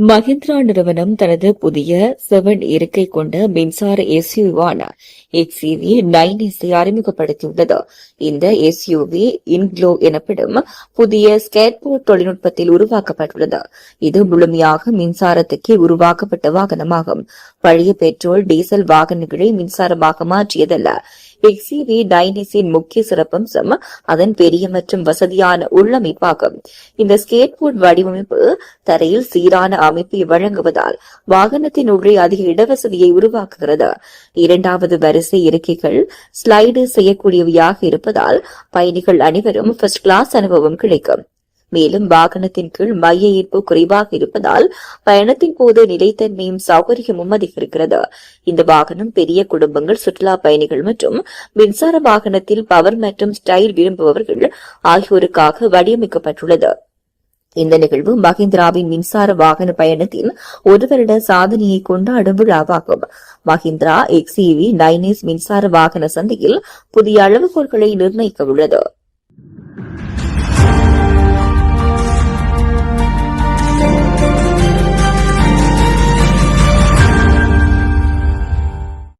மஹிந்திரா நிறுவனம் தனது புதிய செவன் இருக்கை கொண்ட மின்சார எஸ்யூவான எக்ஸிவி நைன் எஸ்ஐ அறிமுகப்படுத்தியுள்ளது. இந்த எஸ்யூவி இன்க்ளோ எனப்படும் புதிய ஸ்கேட்போர்ட் தொழில்நுட்பத்தில் உருவாக்கப்பட்டுள்ளது. இது முழுமையாக மின்சாரத்துக்கே உருவாக்கப்பட்ட வாகனமாகும். பழைய பெட்ரோல் டீசல் வாகனங்களை மின்சாரமாக மாற்றியதல்ல. பிக்சிவி டைனிஸின் முக்கிய சிறப்பம்சம் அதன் பெரிய மற்றும் வசதியான உள்ளமைப்பாகும். இந்த ஸ்கேட்போர்ட் வடிவமைப்பு தரையில் சீரான அமைப்பை வழங்குவதால் வாகனத்தின் உள்ளே அதிக இடவசதியை உருவாக்குகிறது. இரண்டாவது வரிசை இருக்கைகள் ஸ்லைடு செய்யக்கூடியவையாக இருப்பதால் பயணிகள் அனைவரும் ஃபர்ஸ்ட் கிளாஸ் அனுபவம் கிடைக்கும். மேலும் வாகனத்தின் கீழ் மைய ஈர்ப்பு குறைவாக இருப்பதால் பயணத்தின் போது நிலைத்தன்மையும் சௌகரியமும் அதிகரிக்கிறது. இந்த வாகனம் பெரிய குடும்பங்கள் சுற்றுலா பயணிகள் மற்றும் மின்சார வாகனத்தில் பவர் மற்றும் ஸ்டைல் விரும்புபவர்கள் ஆகியோருக்காக வடிவமைக்கப்பட்டுள்ளது. இந்த நிகழ்வு மஹிந்திராவின் மின்சார வாகன பயணத்தின் ஒரு வருட சாதனையை கொண்டாடும் விழாவாகும். மஹிந்திரா எக்ஸிவி நைனேஸ் மின்சார வாகன சந்தையில் புதிய அளவுகோல்களை நிர்ணயிக்க உள்ளது